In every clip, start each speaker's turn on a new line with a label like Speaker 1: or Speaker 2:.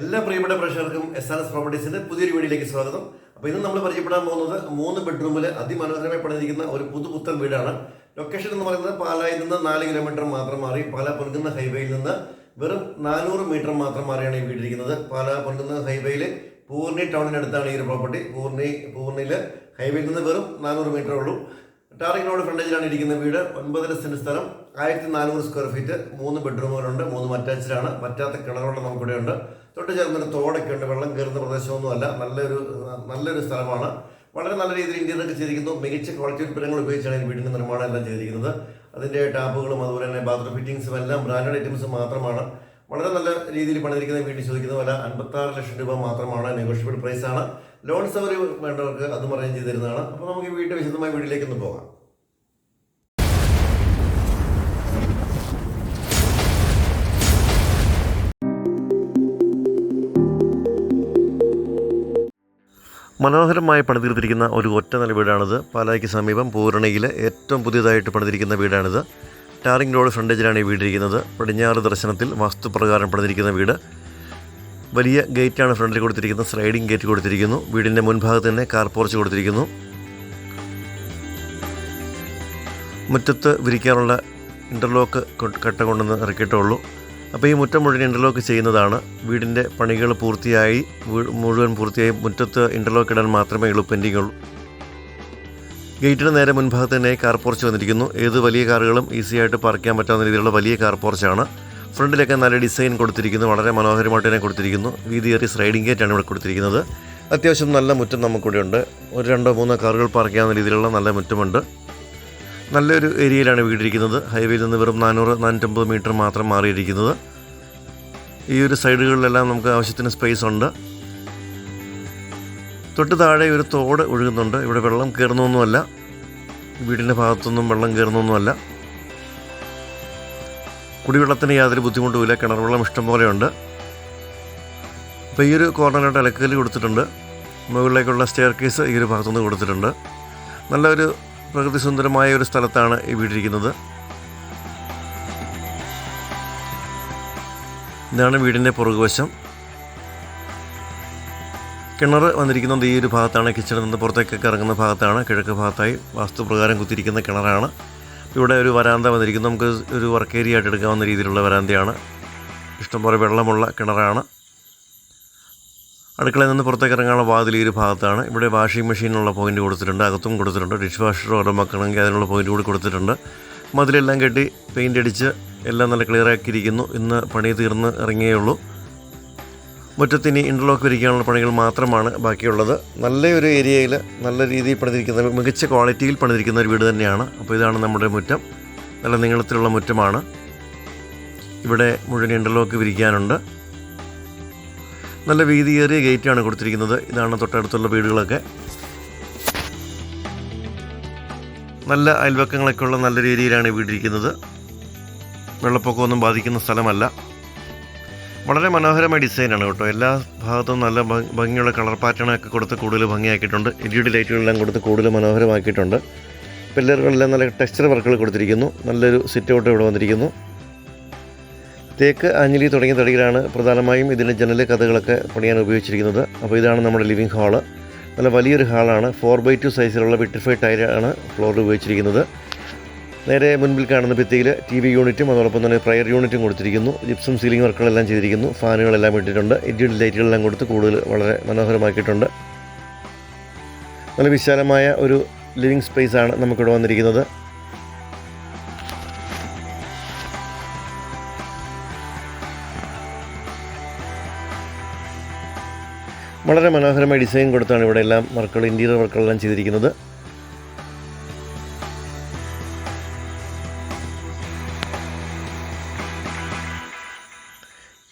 Speaker 1: എല്ലാ പ്രിയപ്പെട്ട പ്രേക്ഷകർക്കും എസ് ആർ എസ് പ്രോപ്പർട്ടീസിന്റെ പുതിയൊരു വീഡിയോയിലേക്ക് സ്വാഗതം. അപ്പോൾ ഇന്ന് നമ്മൾ പരിചയപ്പെടാൻ പോകുന്നത് മൂന്ന് ബെഡ്റൂമിൽ അതിമനോഹരമായി പണിതിരിക്കുന്ന ഒരു പുതുപുത്തൻ വീടാണ്. ലൊക്കേഷൻ എന്ന് പറയുന്നത് പാലായിൽ നിന്ന് നാല് കിലോമീറ്റർ മാത്രം മാറി പാല പൊൻകുന്ന ഹൈവേയിൽ നിന്ന് വെറും നാനൂറ് മീറ്റർ മാത്രം മാറിയാണ് ഈ വീടിരിക്കുന്നത്. പാല പൊൻകുന്ന ഹൈവേയിൽ പൂർണി ടൗണിനടുത്താണ് ഈ ഒരു പ്രോപ്പർട്ടി പൂർണി പൂർണിയിൽ ഹൈവേയിൽ നിന്ന് വെറും നാനൂറ് മീറ്റർ ഉള്ളൂ. ടാറിംഗ് റോഡ് ഫ്രണ്ടേജിലാണ് ഇരിക്കുന്ന വീട്. ഒൻപതര സെന്റ് സ്ഥലം ആയിരത്തി നാനൂറ് സ്ക്വയർ ഫീറ്റ് മൂന്ന് ബെഡ്റൂമുകളുണ്ട് മൂന്ന് അറ്റാച്ച്ഡാണ് പറ്റാത്ത കിണറുകൾ നമുക്കിവിടെ ഉണ്ട് തൊട്ട് ചേർന്നൊരു തോടൊക്കെ ഉണ്ട്. വെള്ളം കയറുന്ന പ്രദേശമൊന്നുമല്ല. നല്ലൊരു നല്ലൊരു സ്ഥലമാണ്. വളരെ നല്ല രീതിയിൽ ഇന്ത്യയിൽ ഒക്കെ ചെയ്തിരിക്കുന്നു. മികച്ച ക്വാളിറ്റി ഉൽപ്പന്നങ്ങൾ ഉപയോഗിച്ചാണ് ഈ വീടിന്റെ നിർമ്മാണം എല്ലാം ചെയ്തിരിക്കുന്നത്. അതിന്റെ ടാപ്പുകളും അതുപോലെ തന്നെ ബാത്റൂം ഫിറ്റിംഗ്സും എല്ലാം ബ്രാൻഡഡ് ഐറ്റംസും മാത്രമാണ്. വളരെ നല്ല രീതിയിൽ പണിതിരിക്കുന്ന വീട്ടിൽ ചോദിക്കുന്ന വില അൻപത്താറ് ലക്ഷം രൂപ മാത്രമാണ്. നെഗോഷ്യബിൾ പ്രൈസാണ് ലോൺ സൗകര്യം വേണ്ടവർക്ക് അതും അറേഞ്ച് ചെയ്തിരുന്നതാണ് അപ്പോൾ നമുക്ക് ഈ വീട്ടിൽ വിശദമായ വീട്ടിലേക്കൊന്ന് പോകാം. മനോഹരമായി പണിതീർത്തിരിക്കുന്ന ഒരു ഒറ്റ നില വീടാണിത്. പാലായ്ക്ക് സമീപം പൂരണയിലെ ഏറ്റവും പുതിയതായിട്ട് പണിതിരിക്കുന്ന വീടാണിത്. ടാറിംഗ് റോഡ് ഫ്രണ്ടേജിലാണ് ഈ വീടിരിക്കുന്നത്. പടിഞ്ഞാറ് ദർശനത്തിൽ വാസ്തുപ്രകാരം പണിതിരിക്കുന്ന വീട്. വലിയ ഗേറ്റാണ് ഫ്രണ്ടിൽ കൊടുത്തിരിക്കുന്നത്. സ്ലൈഡിംഗ് ഗേറ്റ് കൊടുത്തിരിക്കുന്നു. വീടിന്റെ മുൻഭാഗത്ത് തന്നെ കാർ പോർച്ച് കൊടുത്തിരിക്കുന്നു. മുറ്റത്ത് വിരിക്കാനുള്ള ഇന്റർലോക്ക് കട്ട കൊണ്ടുവന്ന് ഇറക്കിയിട്ടുള്ളൂ അപ്പോൾ ഈ മുറ്റം മുഴുവൻ ഇന്റർലോക്ക് ചെയ്യുന്നതാണ്. വീടിന്റെ പണികൾ പൂർത്തിയായി. മുഴുവൻ പൂർത്തിയായി. മുറ്റത്ത് ഇന്റർലോക്ക് ഇടാൻ മാത്രമേ ഉള്ളൂ പെൻഡിങ് ഉള്ളൂ. ഗേറ്റിന് നേരെ മുൻഭാഗത്ത് തന്നെ കാർ പോർച്ച് വന്നിരിക്കുന്നു. ഏത് വലിയ കാറുകളും ഈസി ആയിട്ട് പാർക്ക് ചെയ്യാൻ പറ്റാവുന്ന രീതിയിലുള്ള വലിയ കാർ പോർച്ചാണ് ഫ്രണ്ടിലൊക്കെ നല്ല ഡിസൈൻ കൊടുത്തിരിക്കുന്നു. വളരെ മനോഹരമായിട്ട് തന്നെ കൊടുത്തിരിക്കുന്നു. വീതിയേറിയ സ്ലൈഡിംഗ് ഗേറ്റാണ് ഇവിടെ കൊടുത്തിരിക്കുന്നത്. അത്യാവശ്യം നല്ല മുറ്റം നമുക്കിവിടെ ഉണ്ട് ഒരു രണ്ടോ മൂന്നോ കാറുകൾ പാർക്ക് ചെയ്യാവുന്ന രീതിയിലുള്ള നല്ല മുറ്റമുണ്ട്. നല്ലൊരു ഏരിയയിലാണ് വീടിരിക്കുന്നത്. ഹൈവേയിൽ നിന്ന് വെറും നാനൂറ് നാനൂറ്റമ്പത് മീറ്റർ മാത്രം മാറിയിരിക്കുന്നത്. ഈ ഒരു സൈഡുകളിലെല്ലാം നമുക്ക് ആവശ്യത്തിന് സ്പേസ് ഉണ്ട്. തൊട്ട് താഴെ ഒരു തോട് ഒഴുകുന്നുണ്ട്. ഇവിടെ വെള്ളം കയറുന്നൊന്നുമല്ല. വീടിന്റെ ഭാഗത്തൊന്നും വെള്ളം കയറുന്നൊന്നുമല്ല. കുടിവെള്ളത്തിന് യാതൊരു ബുദ്ധിമുട്ടുമില്ല. കിണർ വെള്ളം ഇഷ്ടം പോലെയുണ്ട് അപ്പോൾ ഈ ഒരു കോർണറായിട്ട് അലക്കൽ കൊടുത്തിട്ടുണ്ട്. മുകളിലേക്കുള്ള സ്റ്റെയർ കേസ് ഈ ഒരു ഭാഗത്തുനിന്ന് കൊടുത്തിട്ടുണ്ട്. നല്ലൊരു പ്രകൃതി സുന്ദരമായ ഒരു സ്ഥലത്താണ് ഈ വീടിരിക്കുന്നത്. ഇതാണ് വീടിന്റെ പുറകുവശം. കിണർ വന്നിരിക്കുന്നത് ഈ ഒരു ഭാഗത്താണ് കിച്ചണിൽ നിന്ന് പുറത്തേക്കൊക്കെ ഇറങ്ങുന്ന ഭാഗത്താണ് കിഴക്ക് ഭാഗത്തായി വാസ്തുപ്രകാരം കുത്തിയിരിക്കുന്ന കിണറാണ്. ഇവിടെ ഒരു വരാന്ത വന്നിരിക്കുന്നു നമുക്ക് ഒരു വർക്ക് ഏരിയ ആയിട്ട് എടുക്കാവുന്ന രീതിയിലുള്ള വരാന്തയാണ്. ഇഷ്ടംപോലെ വെള്ളമുള്ള കിണറാണ്. അടുക്കളയിൽ നിന്ന് പുറത്തേക്ക് ഇറങ്ങാനുള്ള വാതിൽ ഈ ഒരു ഭാഗത്താണ്. ഇവിടെ വാഷിംഗ് മെഷീനുള്ള പോയിന്റ് കൊടുത്തിട്ടുണ്ട്. അകത്തും കൊടുത്തിട്ടുണ്ട്. ഡിഷ് വാഷർ ഓരോ മക്കളെങ്കിൽ അതിനുള്ള പോയിന്റ് കൂടി കൊടുത്തിട്ടുണ്ട്. മതിലെല്ലാം കെട്ടി പെയിന്റ് അടിച്ച് എല്ലാം നല്ല ക്ലിയർ ആക്കിയിരിക്കുന്നു. ഇന്ന് പണി തീർന്ന് ഇറങ്ങിയേ മുറ്റത്തിന് ഇന്റർലോക്ക് വിരിക്കാനുള്ള പണികൾ മാത്രമാണ് ബാക്കിയുള്ളത്. നല്ലൊരു ഏരിയയിൽ നല്ല രീതിയിൽ പണിതിരിക്കുന്ന മികച്ച ക്വാളിറ്റിയിൽ പണിതിരിക്കുന്ന ഒരു വീട് തന്നെയാണ്. അപ്പോൾ ഇതാണ് നമ്മുടെ മുറ്റം. നല്ല നീളത്തിലുള്ള മുറ്റമാണ്. ഇവിടെ മുഴുവൻ ഇന്റർലോക്ക് വിരിക്കാനുണ്ട്. നല്ല വീതിയേറിയ ഗേറ്റാണ് കൊടുത്തിരിക്കുന്നത്. ഇതാണ് തൊട്ടടുത്തുള്ള വീടുകളൊക്കെ. നല്ല അയൽവക്കങ്ങളൊക്കെ ഉള്ള നല്ല രീതിയിലാണ് വീടിരിക്കുന്നത്. വെള്ളപ്പൊക്കമൊന്നും ബാധിക്കുന്ന സ്ഥലമല്ല. വളരെ മനോഹരമായ ഡിസൈനാണ് കേട്ടോ. എല്ലാ ഭാഗത്തും നല്ല ഭംഗിയുള്ള കളർ പാറ്റേണൊക്കെ കൊടുത്ത് കൂടുതൽ ഭംഗിയാക്കിയിട്ടുണ്ട്. എൽ ഇ ഡി ലൈറ്റുകളെല്ലാം കൊടുത്ത് കൂടുതൽ മനോഹരമാക്കിയിട്ടുണ്ട്. പില്ലറുകളെല്ലാം നല്ല ടെക്സ്ചർ വർക്കുകൾ കൊടുത്തിരിക്കുന്നു. നല്ലൊരു സിറ്റ് ഔട്ട് ഇവിടെ വന്നിരിക്കുന്നു. തേക്ക് ആഞ്ഞിലി തുടങ്ങിയ തടികളാണ് പ്രധാനമായും ഇതിന്റെ ജനൽ കഥകളൊക്കെ പണിയാൻ ഉപയോഗിച്ചിരിക്കുന്നത്. അപ്പോൾ ഇതാണ് നമ്മുടെ ലിവിംഗ് ഹാൾ നല്ല വലിയൊരു ഹാളാണ് ഫോർ ബൈ ടു സൈസിലുള്ള വിട്ടിഫൈഡ് ടയറാണ് ഫ്ലോറിൽ ഉപയോഗിച്ചിരിക്കുന്നത്. നേരെ മുൻപിൽ കാണുന്ന ഭിത്തിയിൽ ടി വി യൂണിറ്റും അതോടൊപ്പം തന്നെ പ്രയർ യൂണിറ്റും കൊടുത്തിരിക്കുന്നു. ജിപ്സും സീലിംഗ് വർക്കുകളെല്ലാം ചെയ്തിരിക്കുന്നു. ഫാനുകളെല്ലാം ഇട്ടിട്ടുണ്ട്. എൽ ഇ ഡി ലൈറ്റുകളെല്ലാം കൊടുത്ത് കൂടുതൽ വളരെ മനോഹരമാക്കിയിട്ടുണ്ട്. നല്ല വിശാലമായ ഒരു ലിവിങ് സ്പേസ് ആണ് നമുക്കിവിടെ വന്നിരിക്കുന്നത്. വളരെ മനോഹരമായ ഡിസൈൻ കൊടുത്താണ് ഇവിടെ എല്ലാം വർക്കുകൾ ഇന്റീരിയർ വർക്കുകളെല്ലാം ചെയ്തിരിക്കുന്നത്.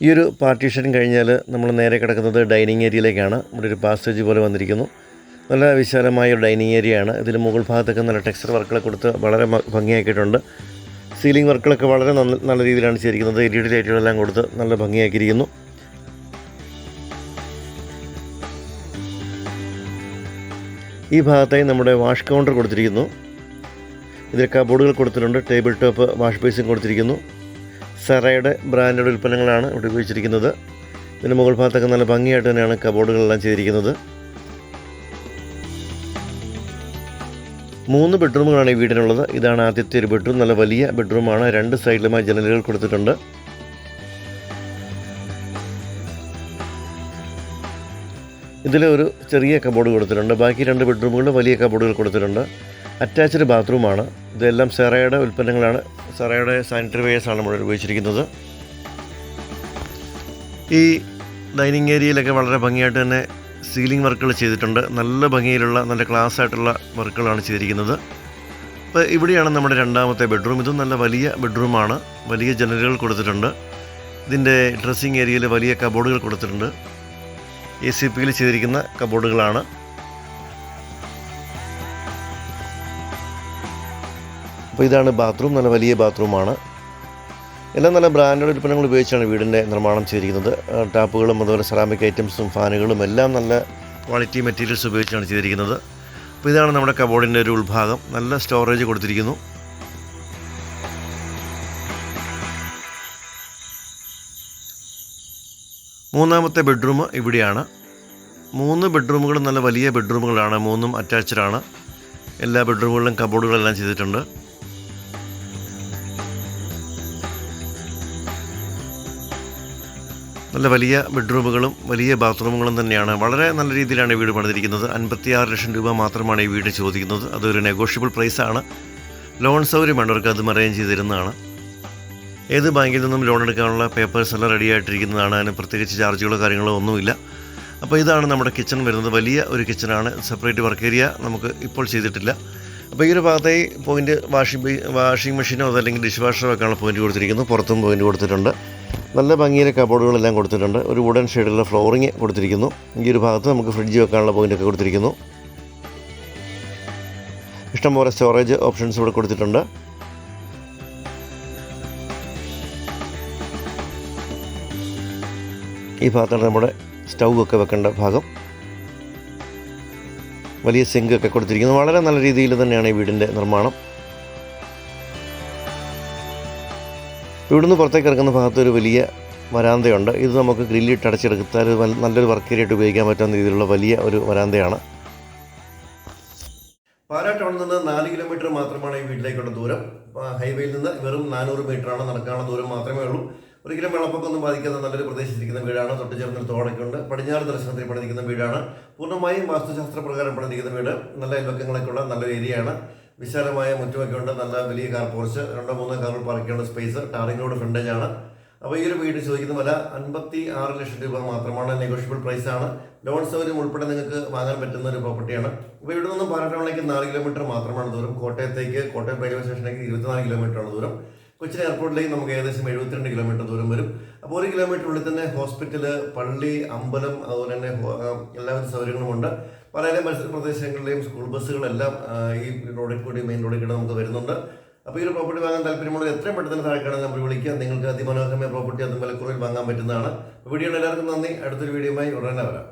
Speaker 1: ഈ ഒരു പാർട്ടീഷൻ കഴിഞ്ഞാൽ നമ്മൾ നേരെ കിടക്കുന്നത് ഡൈനിങ് ഏരിയയിലേക്കാണ് ഇവിടെ ഒരു പാസേജ് പോലെ വന്നിരിക്കുന്നു. നല്ല വിശാലമായ ഒരു ഡൈനിങ് ഏരിയയാണ് ഇതിൽ മുകൾ ഭാഗത്തൊക്കെ നല്ല ടെക്സ്ചർ വർക്കുകളെ കൊടുത്ത് വളരെ ഭംഗിയാക്കിയിട്ടുണ്ട്. സീലിംഗ് വർക്കുകളൊക്കെ വളരെ നല്ല രീതിയിലാണ് ചെയ്തിരിക്കുന്നത്. എൽ ഇ ഡി ലൈറ്റുകളെല്ലാം കൊടുത്ത് നല്ല ഭംഗിയാക്കിയിരിക്കുന്നു. ഈ ഭാഗത്തായി നമ്മുടെ വാഷ് കൗണ്ടർ കൊടുത്തിരിക്കുന്നു. ഇതിൽ കബോർഡുകൾ കൊടുത്തിട്ടുണ്ട്. ടേബിൾ ടോപ്പ് വാഷ് ബേസിൻ കൊടുത്തിരിക്കുന്നു. സെറയുടെ ബ്രാൻഡഡ് ഉൽപ്പന്നങ്ങളാണ് ഇവിടെ ഉപയോഗിച്ചിരിക്കുന്നത്. ഇതിന് മുകൾ ഭാഗത്തൊക്കെ നല്ല ഭംഗിയായിട്ട് തന്നെയാണ് കബോർഡുകളെല്ലാം ചെയ്തിരിക്കുന്നത്. മൂന്ന് ബെഡ്റൂമുകളാണ് ഈ വീടിനുള്ളത്. ഇതാണ് ആദ്യത്തെ ഒരു ബെഡ്റൂം. നല്ല വലിയ ബെഡ്റൂമാണ്. രണ്ട് സൈഡിലുമായി ജനലുകൾ കൊടുത്തിട്ടുണ്ട്. ഇതിൽ ഒരു ചെറിയ കബോർഡ് കൊടുത്തിട്ടുണ്ട്. ബാക്കി രണ്ട് ബെഡ്റൂമുകളിൽ വലിയ കബോർഡുകൾ കൊടുത്തിട്ടുണ്ട്. അറ്റാച്ച്ഡ് ബാത്റൂമാണ് ഇതെല്ലാം സെറയുടെ ഉൽപ്പന്നങ്ങളാണ്. സെറയുടെ സാനിറ്ററി വെയേഴ്സാണ് നമ്മൾ ഉപയോഗിച്ചിരിക്കുന്നത്. ഈ ഡൈനിങ് ഏരിയയിലൊക്കെ വളരെ ഭംഗിയായിട്ട് തന്നെ സീലിംഗ് വർക്കുകൾ ചെയ്തിട്ടുണ്ട്. നല്ല ഭംഗിയിലുള്ള നല്ല ക്ലാസ് ആയിട്ടുള്ള വർക്കുകളാണ് ചെയ്തിരിക്കുന്നത്. അപ്പോൾ ഇവിടെയാണ് നമ്മുടെ രണ്ടാമത്തെ ബെഡ്റൂം ഇതും നല്ല വലിയ ബെഡ്റൂമാണ് വലിയ ജനലുകൾ കൊടുത്തിട്ടുണ്ട്. ഇതിന്റെ ഡ്രസ്സിങ് ഏരിയയിൽ വലിയ കബോർഡുകൾ കൊടുത്തിട്ടുണ്ട്. എ സി പിയിൽ ചെയ്തിരിക്കുന്ന കബോർഡുകളാണ്. അപ്പോൾ ഇതാണ് ബാത്റൂം നല്ല വലിയ ബാത്റൂമാണ്. എല്ലാം നല്ല ബ്രാൻഡഡ് ഉൽപ്പന്നങ്ങൾ ഉപയോഗിച്ചാണ് വീടിന്റെ നിർമ്മാണം ചെയ്തിരിക്കുന്നത്. ടാപ്പുകളും അതുപോലെ സെറാമിക് ഐറ്റംസും ഫാനുകളും എല്ലാം നല്ല ക്വാളിറ്റി മെറ്റീരിയൽസ് ഉപയോഗിച്ചാണ് ചെയ്തിരിക്കുന്നത്. അപ്പോൾ ഇതാണ് നമ്മുടെ കബോർഡിന്റെ ഒരു ഉൾഭാഗം. നല്ല സ്റ്റോറേജ് കൊടുത്തിരിക്കുന്നു. മൂന്നാമത്തെ ബെഡ്റൂം ഇവിടെയാണ്. മൂന്ന് ബെഡ്റൂമുകളും നല്ല വലിയ ബെഡ്റൂമുകളാണ്. മൂന്നും അറ്റാച്ച്ഡ് ആണ് എല്ലാ ബെഡ്റൂമുകളിലും കബോർഡുകളെല്ലാം ചെയ്തിട്ടുണ്ട്. നല്ല വലിയ ബെഡ്റൂമുകളും വലിയ ബാത്റൂമുകളും തന്നെയാണ്. വളരെ നല്ല രീതിയിലാണ് ഈ വീട് പണിതിരിക്കുന്നത്. അൻപത്തിയാറ് ലക്ഷം രൂപ മാത്രമാണ് ഈ വീട് ചോദിക്കുന്നത്. അതൊരു നെഗോഷ്യബിൾ പ്രൈസാണ് ലോൺ സൗകര്യമാണ് അവർക്ക് അതും അറേഞ്ച് ചെയ്ത് തരുന്നതാണ്. ഏത് ബാങ്കിൽ നിന്നും ലോൺ എടുക്കാനുള്ള പേപ്പേഴ്സ് എല്ലാം റെഡി ആയിട്ടിരിക്കുന്നതാണ്. അതിന് പ്രത്യേകിച്ച് ചാർജുകളോ കാര്യങ്ങളോ ഒന്നുമില്ല. അപ്പോൾ ഇതാണ് നമ്മുടെ കിച്ചൺ വരുന്നത്. വലിയ ഒരു കിച്ചണാണ് സെപ്പറേറ്റ് വർക്ക് ഏരിയ നമുക്ക് ഇപ്പോൾ ചെയ്തിട്ടില്ല. അപ്പോൾ ഈ ഒരു ഭാഗത്തായി പോയിന്റ് വാഷിംഗ് വാഷിംഗ് മെഷീനോ അതല്ലെങ്കിൽ ഡിഷ് വാഷറോ വെക്കാനുള്ള പോയിന്റ് കൊടുത്തിരിക്കുന്നു. പുറത്തും പോയിന്റ് കൊടുത്തിട്ടുണ്ട്. നല്ല ഭംഗിയിലെ കബോർഡുകളെല്ലാം കൊടുത്തിട്ടുണ്ട്. ഒരു വുഡൻ ഷെയ്ഡിലുള്ള ഫ്ലോറിങ് കൊടുത്തിരിക്കുന്നു. ഈ ഒരു ഭാഗത്ത് നമുക്ക് ഫ്രിഡ്ജ് വെക്കാനുള്ള പോയിന്റൊക്കെ കൊടുത്തിരിക്കുന്നു. ഇഷ്ടംപോലെ സ്റ്റോറേജ് ഓപ്ഷൻസ് ഇവിടെ കൊടുത്തിട്ടുണ്ട്. ഈ ഭാഗത്താണ് നമ്മുടെ സ്റ്റൗ ഒക്കെ വെക്കേണ്ട ഭാഗം. വലിയ സിങ്ക് ഒക്കെ കൊടുത്തിരിക്കുന്നു. വളരെ നല്ല രീതിയിൽ തന്നെയാണ് ഈ വീടിന്റെ നിർമ്മാണം. ഇവിടുന്ന് പുറത്തേക്ക് ഇറക്കുന്ന ഭാഗത്ത് ഒരു വലിയ വരാന്തയുണ്ട്. ഇത് നമുക്ക് ഗ്രില്ലിട്ട് അടച്ചെടുത്താൽ നല്ലൊരു വർക്ക് ഏരിയ ആയിട്ട് ഉപയോഗിക്കാൻ പറ്റുന്ന രീതിയിലുള്ള വലിയ ഒരു വരാന്തയാണ്. പാലാ ടൗണിൽ നിന്ന് നാല് കിലോമീറ്റർ മാത്രമാണ് ഈ വീട്ടിലേക്കുള്ള ദൂരം. ഹൈവേയിൽ നിന്ന് വെറും നാനൂറ് മീറ്ററാണ് നടക്കാനുള്ള ദൂരം മാത്രമേ ഉള്ളൂ. ഒരിക്കലും വെള്ളപ്പൊക്കമൊന്നും ബാധിക്കാത്ത നല്ലൊരു പ്രദേശത്തിരിക്കുന്ന വീടാണ്. തൊട്ട് ചേർന്നൊരു തോടൊക്കെ ഉണ്ട് പടിഞ്ഞാറ് ദർശനത്തിൽ പണിതിരിക്കുന്ന വീടാണ്. പൂർണമായും വാസ്തുശാസ്ത്ര പ്രകാരം പണിതിരിക്കുന്ന വീട്. നല്ല അയൽവക്കങ്ങളൊക്കെ ഉള്ള നല്ലൊരു ഏരിയയാണ്. വിശാലമായ മുറ്റുമൊക്കെ ഉണ്ട് നല്ല വലിയ കാർ പോർച്ച് രണ്ടോ മൂന്നോ കാറുകൾ പാർക്ക് ചെയ്യാനുള്ള സ്പേസ് ടാറിംഗ് റോഡ് ഫ്രണ്ടേജ് ആണ്. അപ്പോൾ ഈ ഒരു വീട് ചോദിക്കുന്ന വില അൻപത്തി ആറ് ലക്ഷം രൂപ മാത്രമാണ്. നെഗോഷ്യബിൾ പ്രൈസ് ആണ്. ലോൺ സൗകര്യം ഉൾപ്പെടെ നിങ്ങൾക്ക് വാങ്ങാൻ പറ്റുന്ന ഒരു പ്രോപ്പർട്ടിയാണ് അപ്പോൾ ഇവിടെ നിന്നും പാലക്കാടിലേക്ക് നാല് കിലോമീറ്റർ മാത്രമാണ് ദൂരം. കോട്ടയത്തേക്ക് കോട്ടയം റെയിൽവേ സ്റ്റേഷനിലേക്ക് ഇരുപത്തിനാല് കിലോമീറ്റർ ആണ് ദൂരം. കൊച്ചിൻ എയർപോർട്ടിലേക്ക് നമുക്ക് ഏകദേശം എഴുപത്തിരണ്ട് കിലോമീറ്റർ ദൂരം വരും. അപ്പോൾ ഒരു കിലോമീറ്റർ ഉള്ളിൽ തന്നെ ഹോസ്പിറ്റൽ പള്ളി അമ്പലം അതുപോലെ തന്നെ എല്ലാവിധ സൗകര്യങ്ങളുമുണ്ട് പലരും പരിസര പ്രദേശങ്ങളിലെയും സ്കൂൾ ബസ്സുകളെല്ലാം ഈ റോഡിൽ കൂടി മെയിൻ റോഡിൽ കൂടി നമുക്ക് വരുന്നുണ്ട്. അപ്പോൾ ഈ ഒരു പ്രോപ്പർട്ടി വാങ്ങാൻ താല്പര്യമുള്ളത് എത്രയും പെട്ടെന്ന് തന്നെ നമ്മൾ വിളിക്കുക നിങ്ങൾക്ക് അതിമനോഹരമായ പ്രോപ്പർട്ടി അതും വിലക്കുറവിൽ വാങ്ങാൻ പറ്റുന്നതാണ്. വീഡിയോ എല്ലാവർക്കും നന്ദി. അടുത്തൊരു വീഡിയോയുമായി ഉടനെ വരാം.